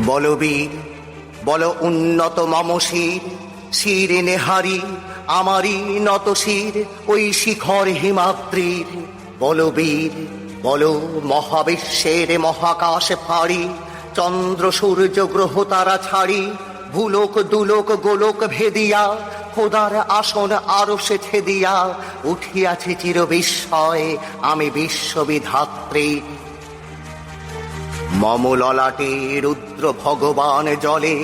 বলবীর বল উন্নত মম শির শির নেহারি আমারই নত শির, ওই শিখর হিমাদ্রির। বলবীর বল মহাবিশ্বের মহাকাশ ফাড়ি, চন্দ্র সূর্য গ্রহ তারা ছাড়ি, ভুলোক, দুলোক, গোলোক ভেদিয়া, খোদার আসন আরও সে ছেদিয়া, উঠিয়াছে চির বিস্ময় আমি বিশ্ববিধাত্রী। মম ললাটে রুদ্র ভগবান জলে,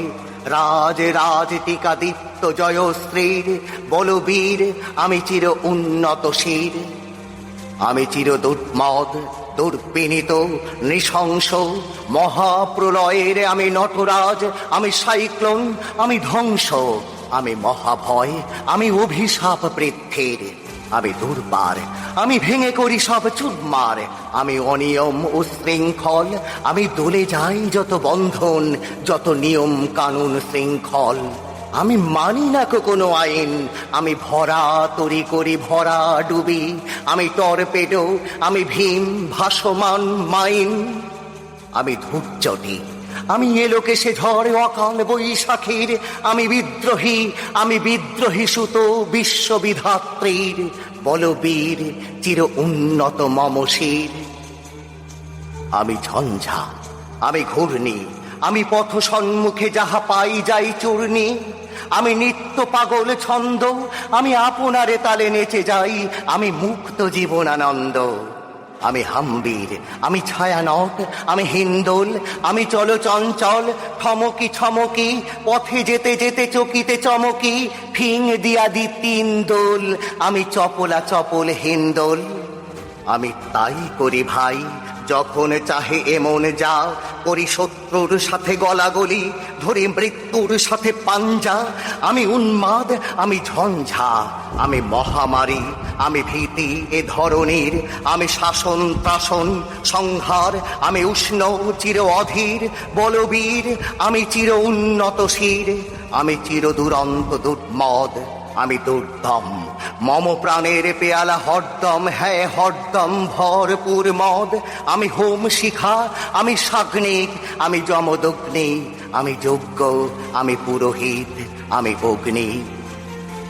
রাজ রাজ টিকা দীপ্ত জয়শ্রীর বলবীর আমি চির উন্নত শির। আমি চির দুর্মদ, দুর্বিনীত, নৃশংস, মহাপ্রলয়ের আমি নটরাজ, আমি সাইক্লোন, আমি ধ্বংস, আমি মহাভয়, আমি অভিশাপ বৃদ্ধির, আমি দুর্বার আমি ভেঙে করি সব চুরমার। আমি অনিয়ম উশৃঙ্খল, আমি দোলে যাই যত বন্ধন, যত নিয়ম কানুন শৃঙ্খল। আমি মানি না কোনো আইন, আমি ভরা তরি করি ভরা ডুবি। আমি টরপেডো, আমি ভীম, ভাসমান মাইন। আমি ধূর্যটি আমি এলোকে সে ঝড় অকাল বৈশাখীর। আমি বিদ্রোহী আমি বিদ্রোহী সুত বিশ্ববিধাত্রীর বলবীর চির উন্নত মমশির আমি ঝঞ্ঝা, আমি ঘূর্ণি, আমি পথ সম্মুখে যাহা পাই যাই চূর্ণি। আমি নিত্য পাগল ছন্দ, আমি আপনারে তালে নেচে যাই, আমি মুক্ত জীবনানন্দ। আমি হাম্বির, আমি ছায়ানট, আমি হিন্দোল, আমি চলো চঞ্চল থমকি ছমকি পথে যেতে যেতে চকিতে চমকি, ফিং দিয়া দি তিন দোল আমি চপলা চপল হিন্দোল। আমি তাই করি ভাই যখন চাহে এমন যা করি শত্রুর সাথে গলাগলি, ধরি মৃত্যুর সাথে পাঞ্জা। আমি উন্মাদ, আমি ঝঞ্ঝা, আমি মহামারী, আমি ভীতি এ ধরনের আমি শাসন, ত্রাসন, সংহার, আমি উষ্ণ, চির অধীর। বলবীর, আমি চির উন্নত শির আমি চির দুরন্ত, দুর্মদ, আমি দুর্দম। মম প্রাণের পেয়ালা হরদম হ্যাঁ হরদম, ভরপুর মদ। আমি হোম শিখা, আমি সাগ্নিক, আমি যমদগ্নি, আমি যজ্ঞ, আমি পুরোহিত, আমি অগ্নি।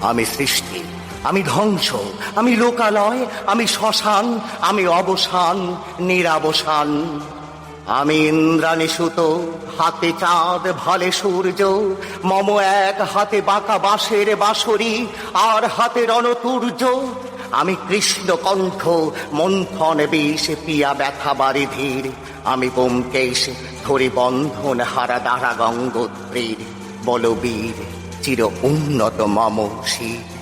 আমি সৃষ্টি, আমি ধ্বংস, আমি লোকালয়, আমি শ্মশান, আমি অবসান, নিরাবসান। আমি ইন্দ্রাণী সুত হাতে চাঁদ, ভালে সূর্য, মম এক হাতে বাঁকা বাঁশের বাঁশরি, আর হাতে রণতুর্য। আমি কৃষ্ণ কণ্ঠ, মন্থন বিষ পিয়া ব্যথা বাড়ি ধীর। আমি বোমকেশ ধরি বন্ধন হারা দাঁড়া গঙ্গোত্রীর। বলবীর চির উন্নত মম শির।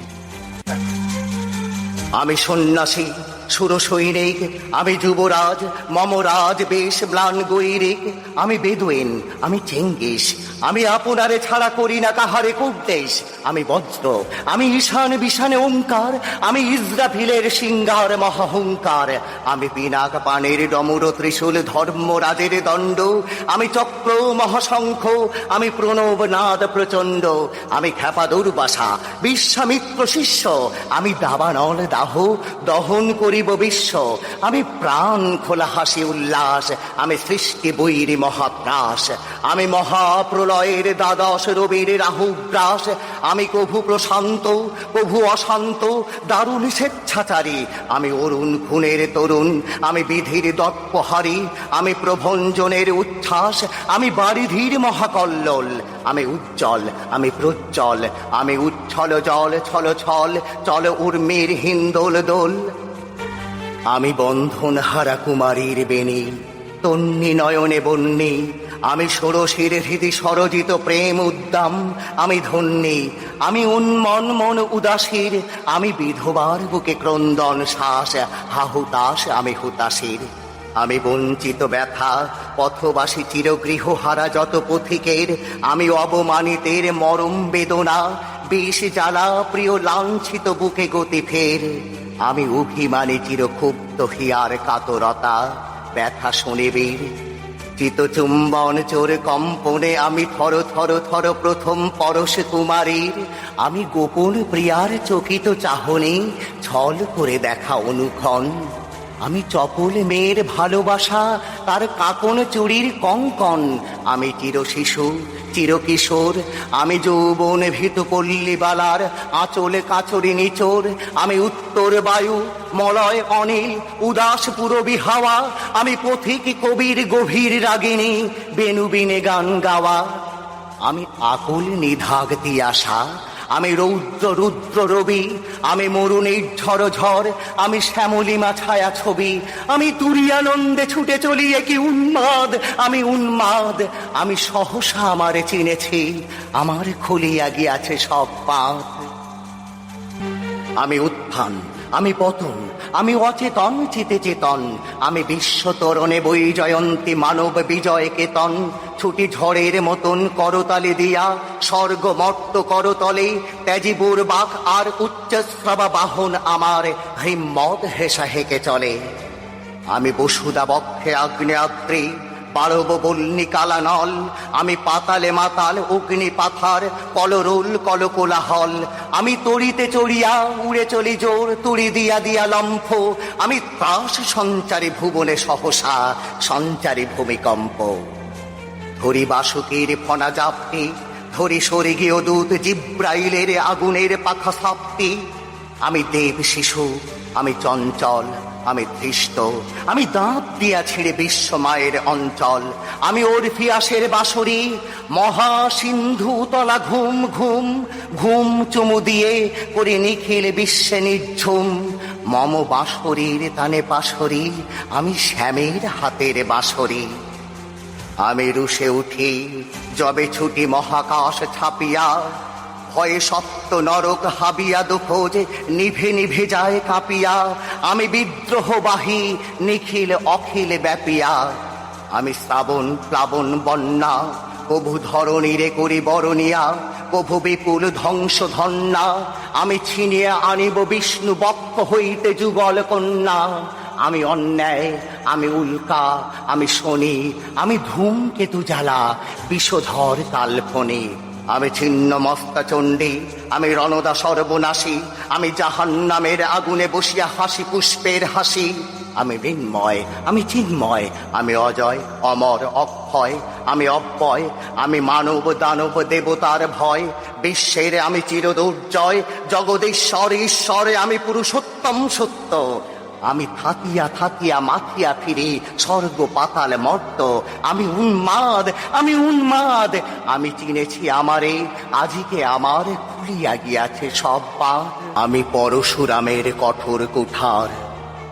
আমি সন্ন্যাসী সুর সৈনিক আমি যুবরাজ মমরাজ বেশ ম্লান গৈরিক আমি বেদুইন আমি চেঙ্গিস আমি আপনারে ছাড়া করি না কাহারে কুদ্দেশ। আমি বজ্র, আমি ঈশান বিশানে ওঙ্কার, আমি ইসরাফিলের সিঙ্গার মহাহংকার আমি পিনাক পানের ডমর ত্রিশূল ধর্মরাজের দণ্ড। আমি চক্র, মহাশঙ্খ, আমি প্রণব নাদ প্রচণ্ড। আমি খ্যাপা দুর্বাসা, বিশ্বামিত্র শিষ্য। আমি দাবানল দাহ, দহন করিব বিশ্ব। আমি প্রাণ খোলা হাসি উল্লাস। আমি সৃষ্টি বৈরি মহাপ্রাস। আমি মহাপ্রলয়ের দ্বাদশ রবির রাহুগ্রাস আমি কভু প্রশান্ত কভু অশান্ত, দারুণ স্বেচ্ছাচারী। আমি অরুণ খুনের তরুণ, আমি বিধির দর্পহারী আমি প্রভঞ্জনের উচ্ছ্বাস, আমি বারিধির মহাকল্লোল। আমি উজ্জ্বল, আমি প্রজ্জ্বল, আমি উচ্ছল জল, ছল ছল, চল উর্মির হিন্দোল দোল। আমি বন্ধন হারা কুমারীর বেণী, তন্নি নয়নে বন্যী আমি ষোড়শীর হৃদি সরজিত প্রেম উদ্দাম, আমি ধন্যী, আমি উন্মন মন উদাসীর, আমি বিধবার বুকে ক্রন্দন শ্বাস হাহুতাস আমি হুতাশীর। আমি বঞ্চিত ব্যথা, পথবাসী চিরগৃহ হারা যত পথিকের, আমি অবমানিতের মরম বেদনা, বিষ জ্বালা প্রিয় লাঞ্ছিত বুকে গতি ফের। আমি অভিমানী চিরক্ষুব্ধ হিয়ার কাতরতা, ব্যথা শুনিবীর চিতচুম্বন চোর কম্পনে আমি থর থর থর প্রথম পরশ কুমারীর। আমি গোপন প্রিয়ার চকিত চাহনি ছল করে দেখা অনুক্ষণ। আমি চপল মেয়ের ভালোবাসা, তার কাকন চুরির কঙ্কন। আমি চির শিশু চিরকিশোর আমি যৌবন ভীত পল্লীবালার আঁচলে কাছরি নিচোর। আমি উত্তর বায়ু, মলয় অনিল, উদাস পুরবী হাওয়া। আমি পথিক কবির গভীর রাগিনী বেনুবিনে গান গাওয়া। আমি আকুল নিধাগ তিয়াসা আমি রৌদ্র, রুদ্র রবি, আমি মরুণের ঝড় ঝড়, আমি শ্যামলিমা ছায়া ছবি, আমি তুরিয়ানন্দে ছুটে চলি কি উন্মাদ, আমি উন্মাদ, আমি সহসা আমারে চিনেছি, আমার খুলিয়া গিয়াছে সব পাত আমি উত্থান। আমি পতন আমি অচেতন, চিতে চেতন। আমি বিশ্ব তরণে বই জয়ন্তী, মানব বিজয় কেতন। ছুটি ঝড়ের মতন করতালি দিয়া, স্বর্গ মর্ত করতলে ত্যাজিবুর বাক আর উচ্চশ্রবা বাহন আমার হিম্মত হেসা হেকে চলে। আমি বসুদা বক্ষে আগ্নেয়াত্রী বাড়ব বল্লি কালানল। আমি পাতালে মাতাল, অগ্নি পাথার, কলরোল, কলকোলাহল। আমি তড়িতে চড়িয়া, উড়ে চলি জোর, তুড়ি দিয়া দিয়া লম্ফ। আমি ত্রাস সঞ্চারী ভুবনে সহসা, সঞ্চারী ভূমিকম্প। ধরি বাসুকের ফনা জাপটি, ধরি স্বর্গীয় দূত জিব্রাইলের আগুনের পাখা সাপটি। আমি দেব শিশু, আমি চঞ্চল আমি ধৃষ্ট, আমি দাঁত দিয়া ছিঁড়ে বিশ্ব মায়ের অঞ্চল। আমি ওরফিয়াসের বাসরি মহা সিন্ধু তলা ঘুম ঘুম ঘুম চুমু দিয়ে করি নিখিল বিশ্বে নিঝুম মম বাঁশরীর তানে পাশরি, আমি শ্যামের হাতের বাঁশরি। আমি রুষে উঠি, যবে ছুটি মহাকাশ ছাপিয়া ভয়ে সত্য নরক হাবিয়া দুখোজ নিভে নিভে যায় কাঁপিয়া। আমি বিদ্রোহবাহী নিখিল অখিল ব্যাপিয়া। আমি শ্রাবণ প্লাবন বন্যা, কভু ধরণীরে করি বরণিয়া, কভু বিপুল ধ্বংস ধন্যা আমি ছিনিয়ে আনিব বিষ্ণু বক্ষ হইতে যুগল কন্যা। আমি অন্যায়, আমি উল্কা, আমি শনি, আমি ধূমকেতু জ্বালা, বিষধর কাল্পনি আমি ছিন্ন মস্তা চণ্ডী, আমি রণদা সর্বনাশী, আমি জাহান নামের আগুনে বসিয়া হাসি, পুষ্পের হাসি। আমি মৃন্ময় আমি চিন্ময়, আমি অজয়, অমর, অক্ষয়, আমি অব্যয়, আমি মানব, দানব, দেবতার ভয়। বিশ্বের আমি চিরদুর্জয়, জগদীশ্বর, ঈশ্বরে আমি পুরুষোত্তম সত্য। আমি থাকিয়া থাকিয়া মাথিয়া ফিরি, স্বর্গ পাতাল মর্ত। আমি উন্মাদ আমি উন্মাদ। আমি চিনেছি আমারে, আজিকে আমার খুলিয়া গিয়াছে সব পা আমি পরশুরামের কঠোর কুঠার।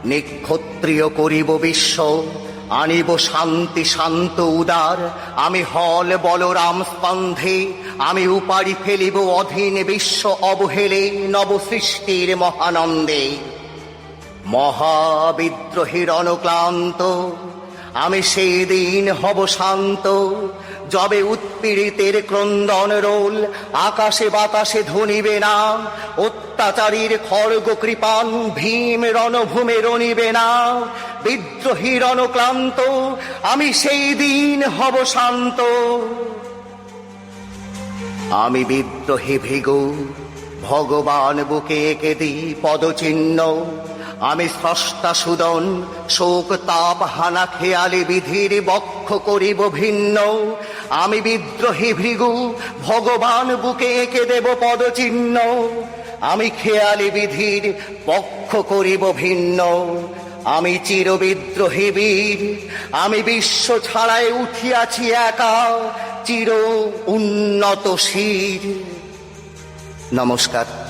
নিক্ষত্রিয় করিব বিশ্ব, আনিব শান্তি শান্ত উদার। আমি হল বলরাম স্পন্ধে, আমি উপাড়ি ফেলিব অধীন বিশ্ব অবহেলে নবসৃষ্টির মহানন্দে। মহাবিদ্রোহীর অনুক্লান্ত আমি সেই দিন হব শান্ত। যবে উৎপীড়িতের ক্রন্দন রোল, আকাশে বাতাসে ধনিবে না। অত্যাচারীর খড়গ কৃপান, ভীম রণভূমে রণিবে না। বিদ্রোহী রণক্লান্ত আমি সেই দিন হব শান্ত। আমি বিদ্রোহী ভিগু, ভগবান বুকে এঁকে দিই পদচিহ্ন। আমি স্রষ্টা সুদন, শোক তাপ হানা খেয়ালি বিধির বক্ষ করিব ভিন্ন। আমি বিদ্রোহী ভৃগু, ভগবান বুকে এঁকে দেব পদচিহ্ন। আমি খেয়ালি বিধির পক্ষ করিব ভিন্ন। আমি চির বিদ্রোহী বীর, আমি বিশ্ব ছাড়াই উঠিয়াছি একা, চির উন্নত শির। নমস্কার।